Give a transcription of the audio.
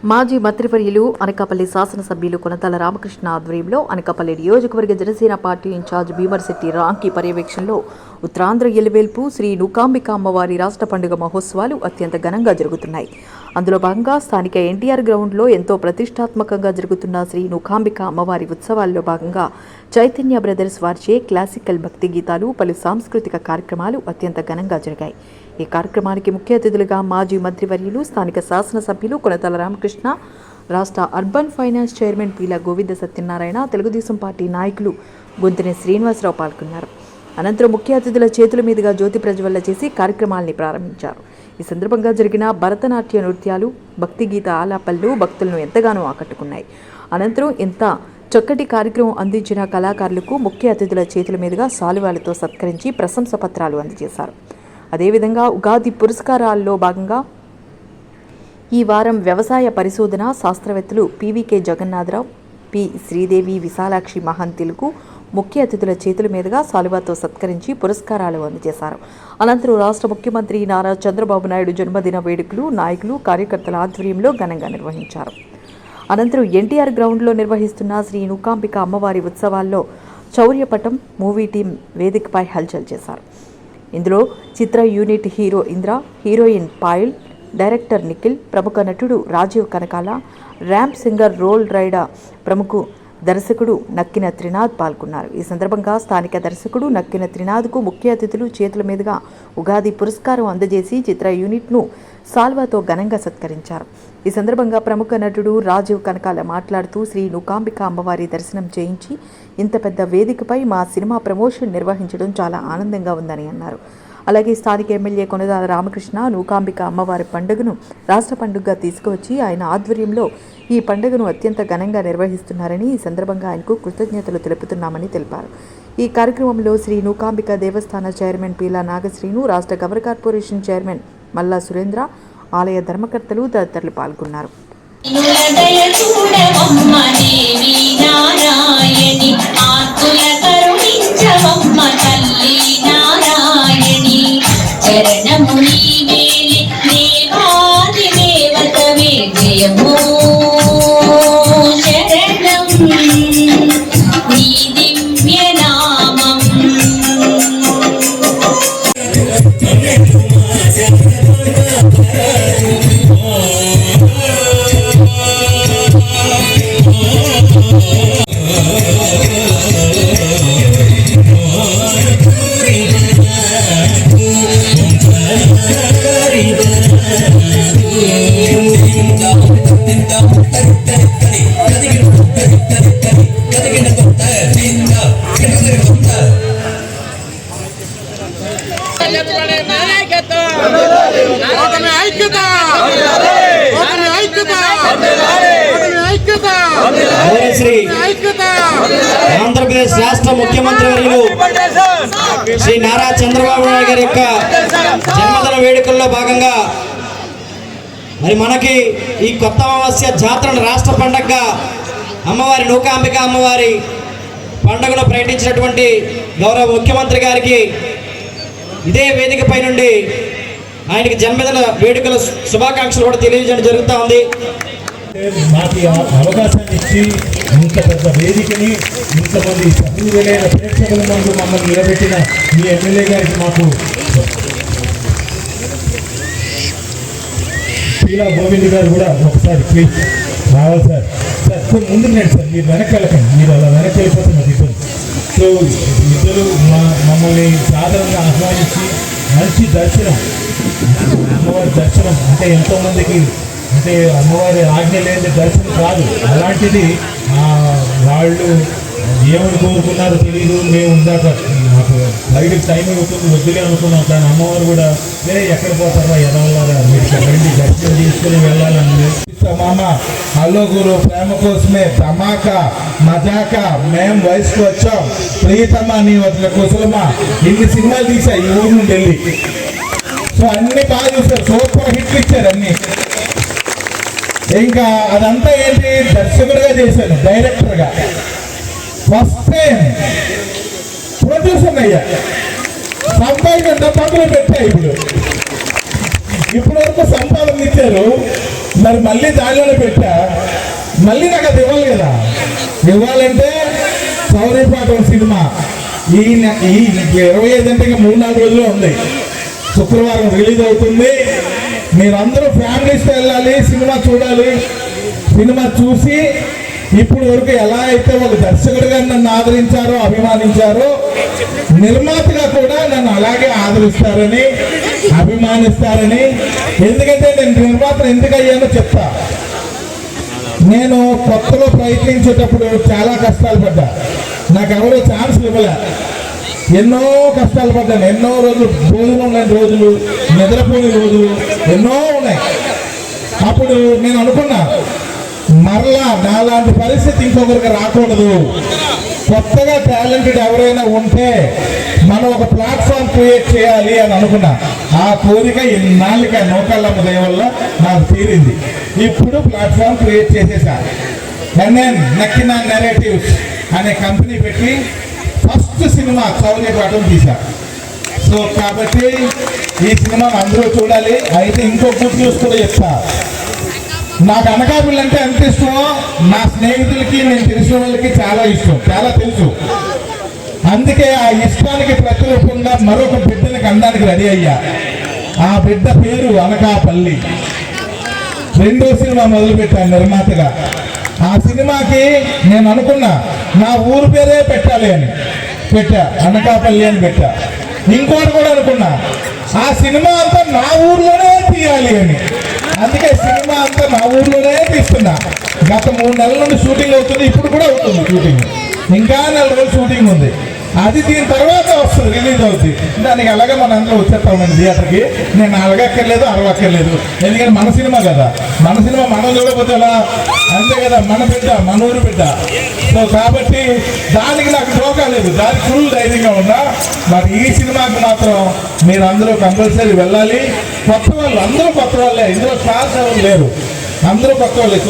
మాజీ మంత్రివర్యులు అనకాపల్లి శాసనసభ్యులు కొనతల రామకృష్ణ ఆధ్వర్యంలో అనకాపల్లి నియోజకవర్గ జనసేన పార్టీ ఇన్ఛార్జ్ భీమర్శెట్టి రాంకి పర్యవేక్షణలో ఉత్తరాంధ్ర ఎలివేల్పు శ్రీ నూకాంబిక అమ్మవారి రాష్ట్ర పండుగ మహోత్సవాలు అత్యంత ఘనంగా జరుగుతున్నాయి. అందులో భాగంగా స్థానిక ఎన్టీఆర్ గ్రౌండ్లో ఎంతో ప్రతిష్టాత్మకంగా జరుగుతున్న శ్రీ నూకాంబిక అమ్మవారి ఉత్సవాల్లో భాగంగా చైతన్య బ్రదర్స్ వారిచే క్లాసికల్ భక్తి గీతాలు పలు సాంస్కృతిక కార్యక్రమాలు అత్యంత ఘనంగా జరిగాయి. ఈ కార్యక్రమానికి ముఖ్య అతిథులుగా మాజీ మంత్రివర్యులు స్థానిక శాసనసభ్యులు కొనతల రామకృష్ణ రాష్ట్ర urban finance chairman Peela Govinda Satyanarayana Telugu Desam party నాయకులు గొంతుని శ్రీనివాసరావు పాల్గొన్నారు. అనంతరం ముఖ్య అతిథుల చేతుల మీదుగా జ్యోతి ప్రజ్వల్ల చేసి కార్యక్రమాల్ని ప్రారంభించారు. ఈ సందర్భంగా జరిగిన భరతనాట్య నృత్యాలు భక్తి గీత ఆలాపళ్ళు భక్తులను ఎంతగానో ఆకట్టుకున్నాయి. అనంతరం ఎంత చక్కటి కార్యక్రమం అందించిన కళాకారులకు ముఖ్య అతిథుల చేతుల మీదుగా సాలువాలతో సత్కరించి ప్రశంస పత్రాలు అందజేశారు. అదేవిధంగా ఉగాది పురస్కారాల్లో భాగంగా ఈ వారం వ్యవసాయ పరిశోధన శాస్త్రవేత్తలు పీవీకే జగన్నాథరావు పి శ్రీదేవి విశాలాక్షి మహంతిలకు ముఖ్య అతిథుల చేతుల మీదుగా సాలువాతో సత్కరించి పురస్కారాలు అందజేశారు. అనంతరం రాష్ట్ర ముఖ్యమంత్రి నారా చంద్రబాబు నాయుడు జన్మదిన వేడుకలు నాయకులు కార్యకర్తల ఆధ్వర్యంలో ఘనంగా నిర్వహించారు. అనంతరం ఎన్టీఆర్ గ్రౌండ్లో నిర్వహిస్తున్న శ్రీ నుకాంబిక అమ్మవారి ఉత్సవాల్లో చౌర్యపటం మూవీ టీం వేదికపై హల్చల్ చేశారు. ఇందులో చిత్ర unit hero Indra heroine Payal director Nikhil ప్రముఖ నటుడు Rajeev Kanakala ramp singer Roll Rida ప్రముఖ దర్శకుడు నక్కిన త్రినాథ్ పాల్గొన్నారు. ఈ సందర్భంగా స్థానిక దర్శకుడు నక్కిన త్రినాథ్కు ముఖ్య అతిథులు చేతుల మీదుగా ఉగాది పురస్కారం అందజేసి చిత్ర యూనిట్ను సాల్వాతో ఘనంగా సత్కరించారు. ఈ సందర్భంగా ప్రముఖ నటుడు రాజీవ్ కనకాల మాట్లాడుతూ శ్రీ నుకాంబిక అమ్మవారి దర్శనం చేయించి ఇంత పెద్ద వేదికపై మా సినిమా ప్రమోషన్ నిర్వహించడం చాలా ఆనందంగా ఉందని అన్నారు. అలాగే స్థానిక ఎమ్మెల్యే కొనదాల రామకృష్ణ నూకాంబిక అమ్మవారి పండుగను రాష్ట్ర పండుగగా తీసుకువచ్చి ఆయన ఆధ్వర్యంలో ఈ పండుగను అత్యంత ఘనంగా నిర్వహిస్తున్నారని ఈ సందర్భంగా ఆయనకు కృతజ్ఞతలు తెలుపుతున్నామని తెలిపారు. ఈ కార్యక్రమంలో శ్రీ నూకాంబిక దేవస్థాన చైర్మన్ పీలా నాగశ్రీను రాష్ట్ర గవర్ కార్పొరేషన్ చైర్మన్ మల్లా సురేంద్ర ఆలయ ధర్మకర్తలు తదితరులు పాల్గొన్నారు. ఆంధ్రప్రదేశ్ రాష్ట్ర ముఖ్యమంత్రి వర్యులు శ్రీ నారా చంద్రబాబు నాయుడు గారి యొక్క జన్మదిన వేడుకల్లో భాగంగా మరి మనకి ఈ కొత్త అమావాస్య జాతరను రాష్ట్ర పండగగా అమ్మవారి నూకాంబిక అమ్మవారి పండుగను ప్రకటించినటువంటి గౌరవ ముఖ్యమంత్రి గారికి ఇదే వేదికపై నుండి ఆయనకి జన్మదిన వేడుకల శుభాకాంక్షలు కూడా తెలియజేయడం జరుగుతూ ఉంది. మాకు అవకాశాన్ని ఇచ్చి ఇంత పెద్ద వేదికని ఇంతమంది సభ్యులైన ప్రేక్షకుల ముందు మమ్మల్ని నిలబెట్టిన మీ ఎమ్మెల్యే గారికి మాకు పీలా గోవింద్ గారు కూడా ఒకసారి ప్లీజ్ రావాలి సార్. సార్ కొంచెం ముందు రండి సార్. మీరు వెనక్కి వెళ్ళకండి మీరు అలా వెనక్కి వెళ్ళిపోతే నాకు ఇబ్బంది. సో ఇద్దరు మా మమ్మల్ని సాధారణంగా ఆహ్వానించి మంచి దర్శనం. అమ్మవారి దర్శనం. అంటే ఎంతోమందికి అంటే అమ్మవారి ఆజ్ఞ లేని దర్శనం కాదు. అలాంటిది వాళ్ళు ఏమని కోరుకున్నారో తెలియదు మేము ఉందాక నాకు బయటకు టైం అవుతుంది వద్దులే అనుకున్నాం. కానీ అమ్మవారు కూడా లే ఎక్కడ పోతారా ఎదవలారా మీరు ఇక్కడ రండి దర్శనం తీసుకుని వెళ్ళాలని మామ హలో ప్రేమ కోసమే ధమాకా మజాకా మేం వయసుకు వచ్చాం. ప్రియతమా నీ వదిన కుశలమా? ఇన్ని సినిమాలు తీసా ఈ ఊరు నుండి వెళ్ళి. సో అన్ని బాగా చూశారు. సూపర్ హిట్లు ఇచ్చారు అన్ని. ఇంకా అదంతా ఏంటి? దర్శకుడిగా చేశాను డైరెక్టర్గా. First time. ప్రొడ్యూసర్ అయ్యా సంపాదన డబ్బాలో పెట్టా ఇప్పుడు. ఇప్పుడు వరకు సంపాదన ఇచ్చారు. మరి మళ్ళీ దానిలో పెట్టా. మళ్ళీ నాకు అది ఇవ్వాలి కదా. ఇవ్వాలంటే సౌరీపాఠం సినిమా. ఈ ఈ ఇరవై ఐదు అంటే ఇంకా మూడు నాలుగు రోజులు ఉంది. శుక్రవారం రిలీజ్ అవుతుంది. మీరందరూ ఫ్యామిలీస్తో వెళ్ళాలి సినిమా చూడాలి. సినిమా చూసి ఇప్పుడు వరకు ఎలా అయితే వాళ్ళు దర్శకుడిగా నన్ను ఆదరించారో అభిమానించారో నిర్మాతగా కూడా నన్ను అలాగే ఆదరిస్తారని అభిమానిస్తారని ఎందుకంటే నేను నిర్మాత ఎందుకు అయ్యానో చెప్తా. నేను కొత్తలో ప్రయత్నించేటప్పుడు చాలా కష్టాలు పడ్డా. నాకు ఎవరో ఛాన్స్ ఇవ్వలే. ఎన్నో కష్టాలు పడ్డాను. ఎన్నో రోజులు భోజనం లేని రోజులు నిద్రపోని రోజులు ఎన్నో ఉన్నాయి. అప్పుడు నేను అనుకున్నా మరలా నాలాంటి పరిస్థితి ఇంకొకరికి రాకూడదు. కొత్తగా టాలెంటెడ్ ఎవరైనా ఉంటే మనం ఒక ప్లాట్ఫామ్ క్రియేట్ చేయాలి అని అనుకున్నా. ఆ కోరిక ఇన్నాళ్ళకి నౌకళ్ళమ్మ దయ వల్ల నాకు తీరింది. ఇప్పుడు ప్లాట్ఫామ్ క్రియేట్ చేసేసా. ఎన్ఎన్ నక్కిన నెరేటివ్స్ అనే కంపెనీ పెట్టి ఫస్ట్ సినిమా చౌనే పాఠం తీశా సో కాబట్టి ఈ సినిమా అందరూ చూడాలి. అయితే ఇంకో గుడ్ న్యూస్ కూడా చెప్తా. నాకు అనకాపల్లి అంటే ఎంత ఇష్టమో నా స్నేహితులకి నేను తెలిసిన వాళ్ళకి చాలా ఇష్టం చాలా తెలుసు. అందుకే ఆ ఇష్టానికి ప్రతిరూపంగా మరొక బిడ్డని అందానికి రెడీ అయ్యా. ఆ బిడ్డ పేరు అనకాపల్లి. రెండో సినిమా మొదలుపెట్టాను నిర్మాతగా. ఆ సినిమాకి నేను అనుకున్నా నా ఊరు పేరే పెట్టాలి అని పెట్టా అనకాపల్లి అని పెట్టా. ఇంకోటి కూడా అనుకున్నా ఆ సినిమా అంతా నా ఊర్లోనే తీయాలి అని. అందుకే సినిమా అంతా మా ఊర్లోనే తీస్తున్నా. గత మూడు నెలల నుండి షూటింగ్ అవుతుంది ఇప్పుడు కూడా అవుతుంది షూటింగ్. ఇంకా నెల రోజులు షూటింగ్ ఉంది. అది దీని తర్వాత వస్తుంది రిలీజ్ అవుతుంది దానికి అలాగే మన అందరూ వచ్చేస్తామండి థియేటర్కి. నేను అలగక్కర్లేదు అరవక్కర్లేదు ఎందుకంటే మన సినిమా కదా. మన సినిమా మనం చూడకపోతే ఎలా? అంతే కదా మన బిడ్డ మన ఊరు బిడ్డ. సో కాబట్టి దానికి నాకు డోకా లేదు. దానికి ఫుల్ ధైర్యంగా ఉన్నా. మరి ఈ సినిమాకి మాత్రం మీరు అందరూ కంపల్సరీ వెళ్ళాలి. కొత్త వాళ్ళు అందరూ కొత్త వాళ్ళే. ఇందులో స్టార్స్ ఎవరు లేరు. అందరూ కొత్త వాళ్ళే.